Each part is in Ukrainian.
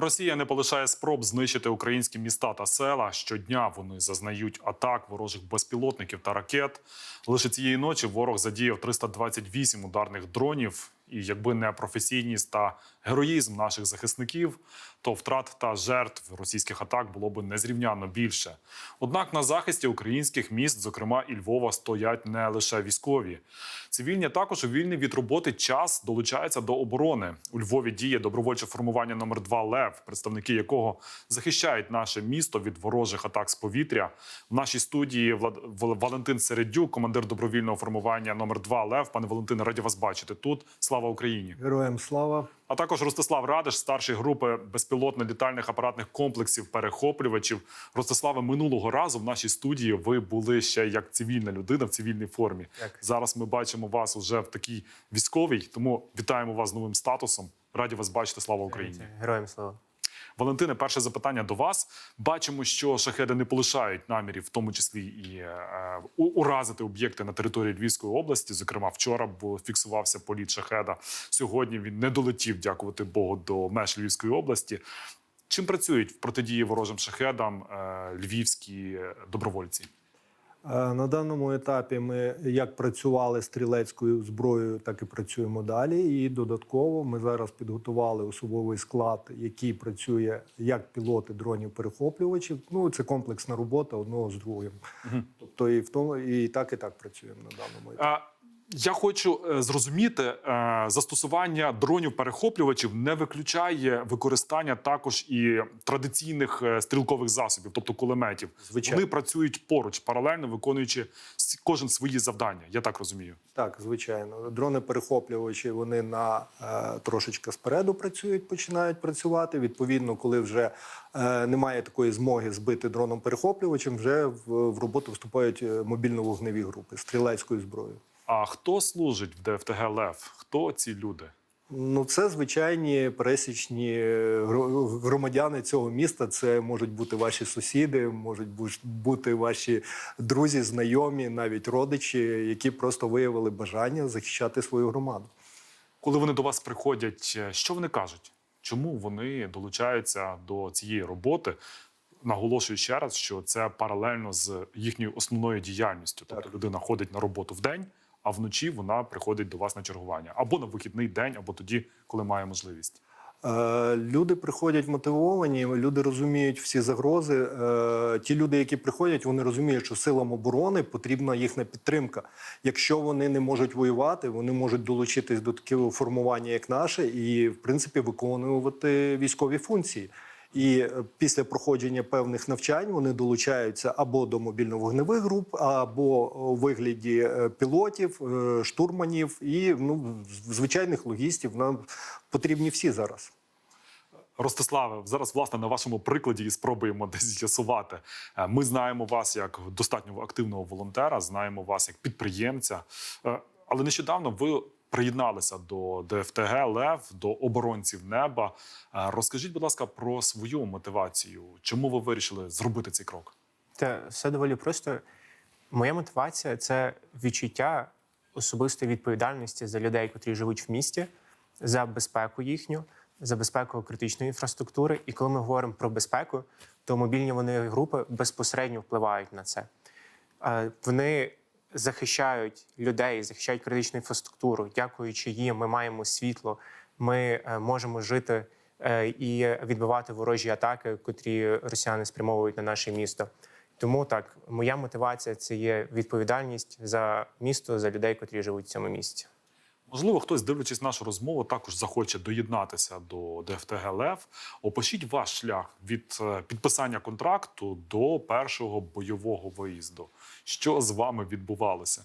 Росія не полишає спроб знищити українські міста та села. Щодня вони зазнають атак ворожих безпілотників та ракет. Лише цієї ночі ворог задіяв 328 ударних дронів. І якби не професійність та героїзм наших захисників, то втрат та жертв російських атак було б незрівняно більше. Однак на захисті українських міст, зокрема і Львова, стоять не лише військові. Цивільні також у вільний від роботи час долучаються до оборони. У Львові діє добровольче формування номер 2 Лев, представники якого захищають наше місто від ворожих атак з повітря. В нашій студії Влад... Вал- Валентин Середюк, командир добровільного формування номер 2 Лев. Пане Валентине, раді вас бачити тут. Слава Україні! Героям слава. А також Ростислав Радиш, старший групи безпілотно-літальних апаратних комплексів перехоплювачів. Ростиславе, минулого разу в нашій студії ви були ще як цивільна людина в цивільній формі. Так. Зараз ми бачимо вас уже в такій військовій, тому вітаємо вас з новим статусом. Раді вас бачити. Слава Україні! Героям слава. Валентине, перше запитання до вас. Бачимо, що шахеди не полишають намірів, в тому числі і е, уразити об'єкти на території Львівської області. Зокрема, вчора фіксувався політ шахеда. Сьогодні він не долетів, дякувати Богу, до меж Львівської області. Чим працюють в протидії ворожим шахедам е, львівські добровольці? Е, На даному етапі ми як працювали стрілецькою зброєю, так і працюємо далі. І додатково ми зараз підготували особовий склад, який працює як пілоти дронів перехоплювачів. Ну це комплексна робота одного з другим. Тобто і в тому, і так, і так працюємо на даному етапі. Я хочу е, зрозуміти, е, застосування дронів перехоплювачів не виключає використання також і традиційних е, стрілкових засобів, тобто кулеметів. Звичайно. Вони працюють поруч, паралельно виконуючи кожен свої завдання. Я так розумію. Так, звичайно, дрони перехоплювачі вони на е, трошечки спереду працюють, починають працювати. Відповідно, коли вже е, немає такої змоги збити дроном перехоплювачем, вже в, в роботу вступають мобільно-вогневі групи стрілецькою зброєю. А хто служить в ДФТГ Лев? Хто ці люди? Ну, це звичайні пересічні е, громадяни цього міста. Це можуть бути ваші сусіди, можуть бути ваші друзі, знайомі, навіть родичі, які просто виявили бажання захищати свою громаду. Коли вони до вас приходять, е, що вони кажуть? Чому вони долучаються до цієї роботи? Наголошую ще раз, що це паралельно з їхньою основною діяльністю. Тобто людина ходить на роботу вдень, а вночі вона приходить до вас на чергування або на вихідний день, або тоді, коли має можливість. Е, Люди приходять мотивовані, люди розуміють всі загрози. Е, Ті люди, які приходять, вони розуміють, що силам оборони потрібна їхня підтримка. Якщо вони не можуть воювати, вони можуть долучитись до такого формування, як наше, і в принципі виконувати військові функції. І е, після проходження певних навчань вони долучаються або до мобільно-вогневих груп, або у вигляді е, пілотів, е, штурманів і ну звичайних логістів. Нам потрібні всі зараз. Ростиславе, зараз власне на вашому прикладі і спробуємо десь з'ясувати. Е, Ми знаємо вас як достатньо активного волонтера, знаємо вас як підприємця. Е, Але нещодавно ви приєдналися до ДФТГ Лев, до оборонців неба. Е, Розкажіть, будь ласка, про свою мотивацію. Чому ви вирішили зробити цей крок? Та все доволі просто. Моя мотивація це відчуття особистої відповідальності за людей, котрі живуть в місті, за безпеку їхню, за безпеку критичної інфраструктури. І коли ми говоримо про безпеку, то мобільні вони групи безпосередньо впливають на це. Е, Вони захищають людей, захищають критичну інфраструктуру. Дякуючи їм, ми маємо світло, ми е, можемо жити е, і відбивати ворожі атаки, котрі росіяни спрямовують на наше місто. Тому так, моя мотивація це є відповідальність за місто, за людей, котрі живуть в цьому місті. Можливо, хтось, дивлячись нашу розмову, також захоче доєднатися до ДФТГ Лев. Опишіть ваш шлях від е, підписання контракту до першого бойового виїзду. Що з вами відбувалося?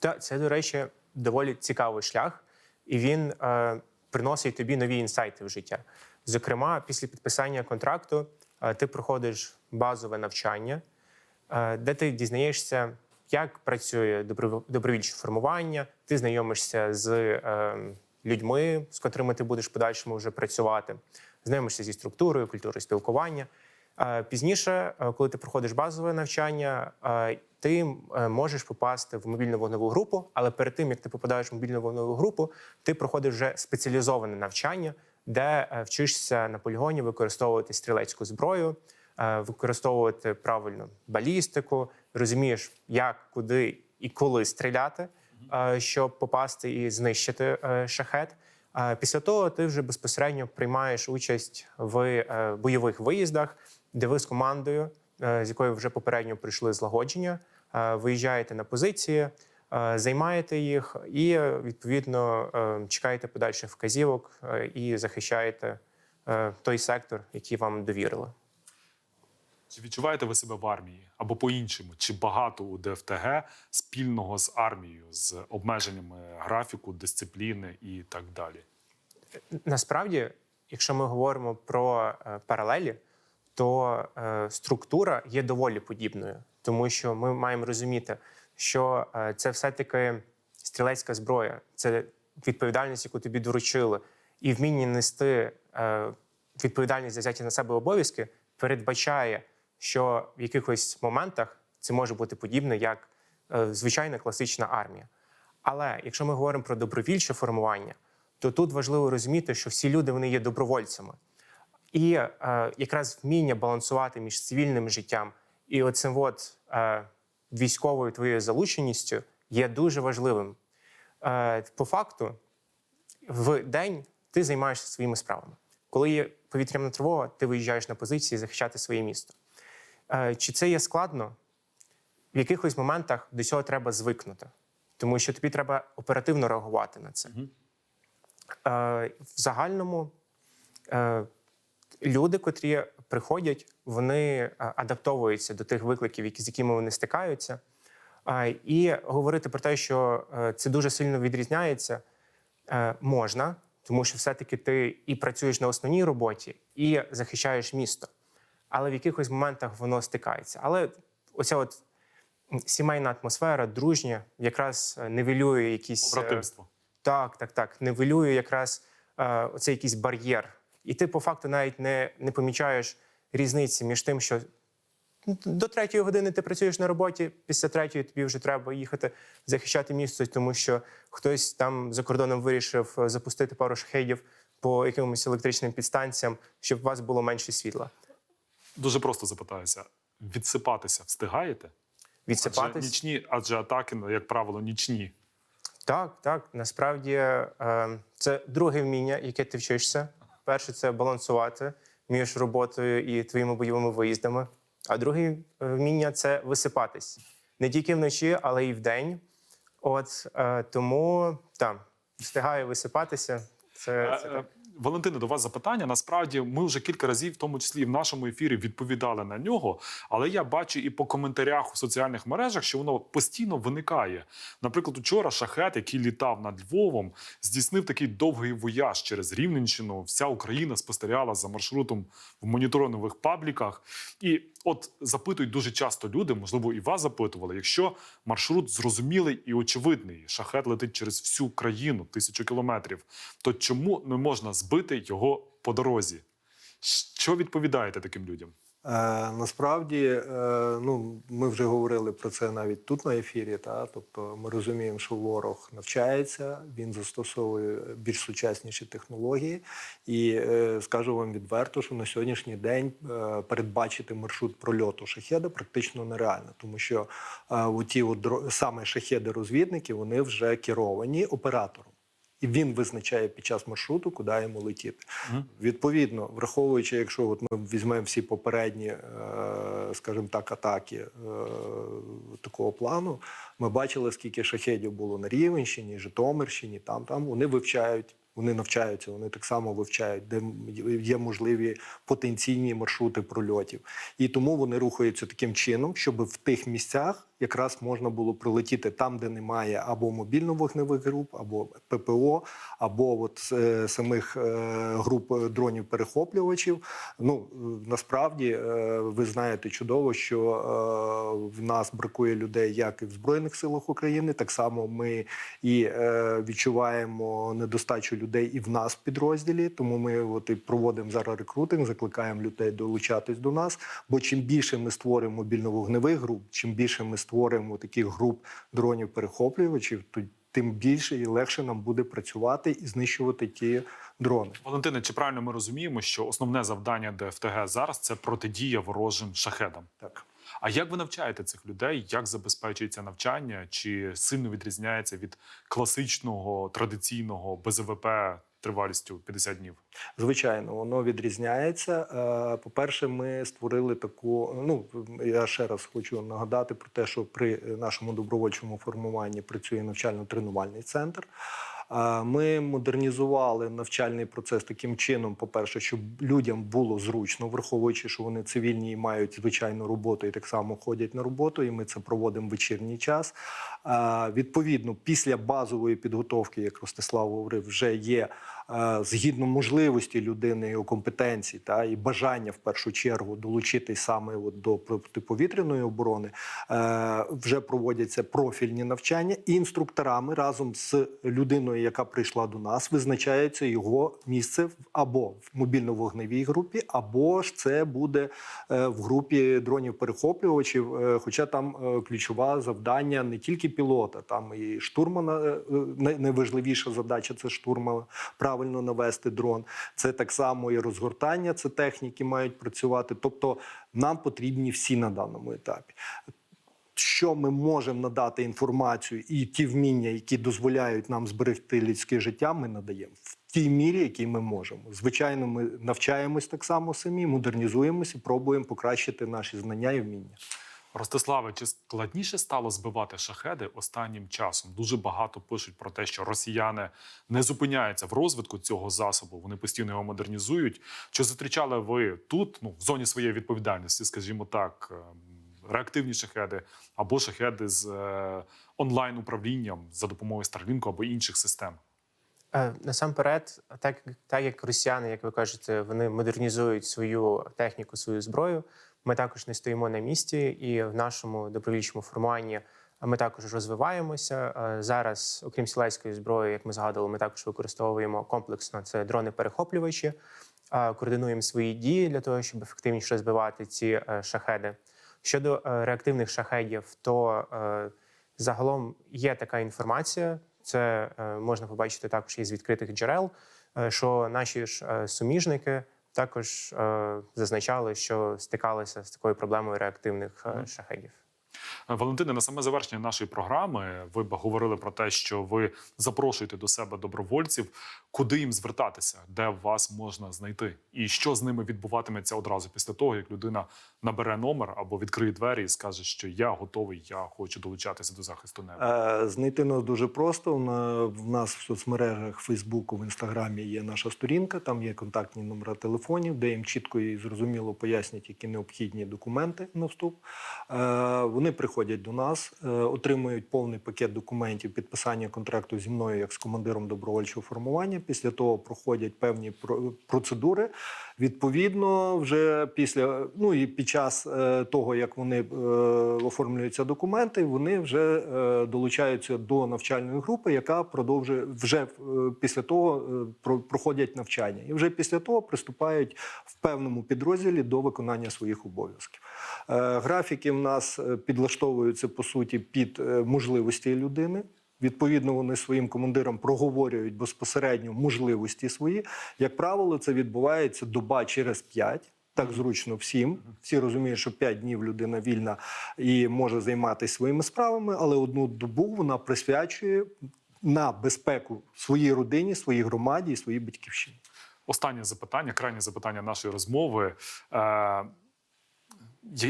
Та це, до речі, доволі цікавий шлях, і він е, приносить тобі нові інсайти в життя. Зокрема, після підписання контракту е, ти проходиш базове навчання, е, де ти дізнаєшся, як працює добро- добровільче формування, ти знайомишся з е, людьми, з котрими ти будеш подальшому вже працювати, знайомишся зі структурою, культурою спілкування. Е, Пізніше, е, коли ти проходиш базове навчання, е, ти можеш попасти в мобільну вогневу групу, але перед тим як ти попадаєш в мобільну вогневу групу, ти проходиш вже спеціалізоване навчання, де вчишся на полігоні використовувати стрілецьку зброю, використовувати правильно балістику, розумієш, як, куди і коли стріляти, е, щоб попасти і знищити е, шахет. Е, Після того ти вже безпосередньо приймаєш участь в е, бойових виїздах, де ви з командою, е, з якою вже попередньо прийшли злагодження, е, виїжджаєте на позиції, е, займаєте їх і е, відповідно е, чекаєте подальших вказівок е, і захищаєте е, той сектор, який вам довірили. Чи відчуваєте ви себе в армії або по-іншому? Чи багато у ДФТГ спільного з армією, з обмеженнями графіку, дисципліни і так далі? Насправді, якщо ми говоримо про е, паралелі, то е, структура є доволі подібною, тому що ми маємо розуміти, що е, це все-таки стрілецька зброя, це відповідальність, яку тобі доручили, і вміння нести відповідальність за взяті на себе обов'язки передбачає, що в якихось моментах це може бути подібне як е, звичайна класична армія. Але якщо ми говоримо про добровільче формування, то тут важливо розуміти, що всі люди вони є добровольцями. І е, якраз вміння балансувати між цивільним життям і оцим от, е, військовою твоєю залученістю є дуже важливим. Е, по факту, в день ти займаєшся своїми справами. Коли є повітряна тривога, ти виїжджаєш на позиції захищати своє місто. Е, чи це є складно? В якихось моментах до цього треба звикнути, тому що тобі треба оперативно реагувати на це. Е, в загальному е, люди, котрі приходять, вони адаптовуються до тих викликів, з якими вони стикаються. І говорити про те, що це дуже сильно відрізняється, можна, тому що все-таки ти і працюєш на основній роботі, і захищаєш місто. Але в якихось моментах воно стикається. Але оця от сімейна атмосфера, дружня, якраз е, нивелює якісь. е, Братимство. так, так, так. Нивелює якраз е, оцей якийсь бар'єр. І ти по факту навіть не, не помічаєш різниці між тим, що до третьої години ти працюєш на роботі, після третьої тобі вже треба їхати захищати місто, тому що хтось там за кордоном вирішив запустити пару шахедів по якимось електричним підстанціям, щоб у вас було менше світла. Дуже просто запитаюся: відсипатися встигаєте? Адже нічні, адже атаки, ну, як правило, нічні. Так, так. Насправді е, це друге вміння, яке ти вчишся. Перше це балансувати між роботою і твоїми бойовими виїздами. А друге е, вміння це висипатись не тільки вночі, але й вдень. От е, тому там встигаю висипатися. Це, це так. Валентине, до вас запитання. Насправді, ми вже кілька разів, в тому числі і в нашому ефірі, відповідали на нього. Але я бачу і по коментарях у соціальних мережах, що воно постійно виникає. Наприклад, учора шахет, який літав над Львовом, здійснив такий довгий вояж через Рівненщину. Вся Україна спостерігала за маршрутом в моніторингових пабліках. І от запитують дуже часто люди, можливо, і вас запитували, якщо маршрут зрозумілий і очевидний, шахет летить через всю країну, тисячу кілометрів, то чому не можна збити його по дорозі? Що відповідаєте таким людям? Е, насправді, е, ну ми вже говорили про це навіть тут на ефірі. Та тобто, ми розуміємо, що ворог навчається, він застосовує більш сучасніші технології, і е, скажу вам відверто, що на сьогоднішній день передбачити маршрут прольоту шахеда практично нереально, тому що оті от саме шахеди-розвідники вони вже керовані оператором. І він визначає під час маршруту, куди йому летіти. Відповідно, враховуючи, якщо от ми візьмемо всі попередні, е, скажімо так, атаки е, такого плану, ми бачили, скільки шахедів було на Рівенщині, Житомирщині, там, там вони вивчають. Вони навчаються, вони так само вивчають, де є можливі потенційні маршрути прольотів. І тому вони рухаються таким чином, щоб в тих місцях якраз можна було прилетіти там, де немає або мобільно-вогневих груп, або ППО, або от е, самих е, груп е, дронів-перехоплювачів. Ну насправді ви знаєте чудово, що в нас бракує людей як і в Збройних силах України. Так само ми і відчуваємо недостачу людей і в нас в підрозділі. Тому ми от і проводимо зараз рекрутинг, закликаємо людей долучатись до нас. Бо чим більше ми створимо мобільно-вогневих груп, чим більше ми створимо таких груп дронів-перехоплювачів, то тим більше і легше нам буде працювати і знищувати ті дрони. Валентине, чи правильно ми розуміємо, що основне завдання ДФТГ зараз це протидія ворожим шахедам? Так. А як ви навчаєте цих людей? Як забезпечується навчання? Чи сильно відрізняється від класичного традиційного БЗВП тривалістю 50 днів? Звичайно, воно відрізняється. Е, По-перше, ми створили таку. Ну я ще раз хочу нагадати про те, що при нашому добровольчому формуванні працює навчально-тренувальний центр. Ми модернізували навчальний процес таким чином, по-перше, щоб людям було зручно, враховуючи, що вони цивільні і мають звичайну роботу і так само ходять на роботу, і ми це проводимо вечірній час. Відповідно, після базової підготовки, як Ростислав говорив, вже є е, згідно можливості людини, його компетенцій та і бажання в першу чергу долучитись саме от до протиповітряної оборони. Е, Вже проводяться профільні навчання, і інструкторами разом з людиною, яка прийшла до нас, визначається його місце або в мобільно-вогневій групі, або ж це буде е, в групі дронів-перехоплювачів. е, Хоча там е, ключове завдання не тільки пілота, там і штурмана най- найважливіша задача це штурмана правильно навести дрон. Це так само і розгортання, це техніки мають працювати. Тобто нам потрібні всі на даному етапі. Що ми можемо надати інформацію і ті вміння, які дозволяють нам зберегти людське життя, ми надаємо в тій мірі, якій ми можемо. Звичайно, ми навчаємось так само самі, модернізуємося пробуємо покращити наші знання і вміння. Ростиславе, чи складніше стало збивати шахеди останнім часом? Дуже багато пишуть про те, що росіяни не зупиняються в розвитку цього засобу. Вони постійно його модернізують. Чи зустрічали ви тут, ну в зоні своєї відповідальності, скажімо так, реактивні шахеди або шахеди з е, онлайн управлінням за допомогою Starlink або інших систем? Е, Насамперед, так, так як росіяни, як ви кажете, вони модернізують свою техніку, свою зброю. Ми також не стоїмо на місці, і в нашому добровільчому формуванні ми також розвиваємося. Е, Зараз, окрім сілецької зброї, як ми згадували, ми також використовуємо комплексно це дрони-перехоплювачі, координуємо свої дії для того, щоб ефективніше збивати ці шахеди. Щодо е, реактивних шахедів, то е, загалом є така інформація. Це е, можна побачити також із відкритих джерел, е, що наші ж е, суміжники також е, зазначали, що стикалися з такою проблемою реактивних е, шахедів. Валентине, на саме завершення нашої програми ви б говорили про те, що ви запрошуєте до себе добровольців, куди їм звертатися, де вас можна знайти, і що з ними відбуватиметься одразу після того, як людина набере номер або відкриє двері і скаже, що я готовий, я хочу долучатися до захисту неба. Е, Знайти нас дуже просто. В нас в соцмережах Фейсбуку, в Інстаграмі є наша сторінка, там є контактні номери телефонів, де їм чітко і зрозуміло пояснять, які необхідні документи на вступ. Е, Приходять до нас, е, отримують повний пакет документів підписання контракту зі мною як з командиром добровольчого формування. Після того проходять певні процедури. Відповідно, вже після ну і під час е, того, як вони е, оформлюються документи, вони вже долучаються до навчальної групи, яка продовжує вже після того проходять навчання, і вже після того приступають в певному підрозділі до виконання своїх обов'язків. Графіки в нас е, підлаштовуються по суті під е, можливості людини. Відповідно, вони своїм командирам проговорюють безпосередньо можливості свої. Як правило, це відбувається доба через п'ять. Так зручно всім. Всі розуміють, що п'ять днів людина вільна і може займатися своїми справами, але одну добу вона присвячує на безпеку своїй родині, своїй громаді і своїй батьківщині. Останнє запитання, крайнє запитання нашої розмови.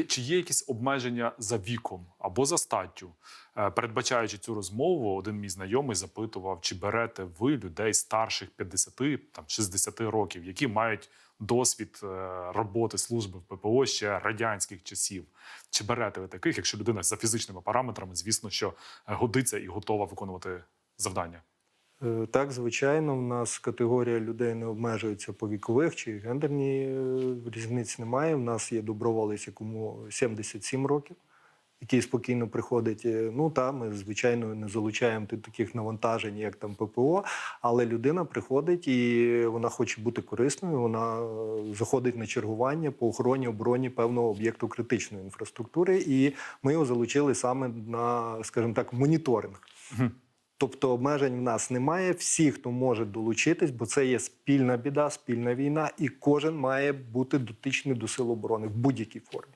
Чи є якісь обмеження за віком або за статтю? Е, передбачаючи цю розмову, один мій знайомий запитував, чи берете ви людей старших 50, там 60 років, які мають досвід е, роботи служби в ППО ще радянських часів. Чи берете ви таких, якщо людина за фізичними параметрами, звісно, що е, годиться і готова виконувати завдання? Е, Так, звичайно, в нас категорія людей не обмежується по вікових чи гендерній е, різниць немає. У нас є доброволець, якому 77 років, який спокійно приходить. Е, Ну та ми звичайно не залучаємо таких навантажень, як там ППО, але людина приходить і вона хоче бути корисною. Вона заходить на чергування по охороні обороні певного об'єкту критичної інфраструктури, і ми його залучили саме на, скажімо так, моніторинг. Тобто обмежень в нас немає. Всі, хто може долучитись, бо це є спільна біда, спільна війна, і кожен має бути дотичний до сил оборони в будь-якій формі.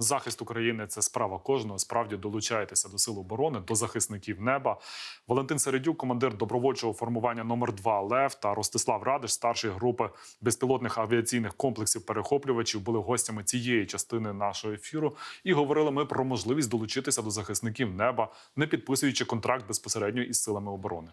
Захист України це справа кожного. Справді долучайтеся до сил оборони, до захисників неба. Валентин Середюк, командир добровольчого формування номер 2 Лев та Ростислав Радиш, старший групи безпілотних авіаційних комплексів перехоплювачів, були гостями цієї частини нашого ефіру. І говорили ми про можливість долучитися до захисників неба, не підписуючи контракт безпосередньо із силами оборони.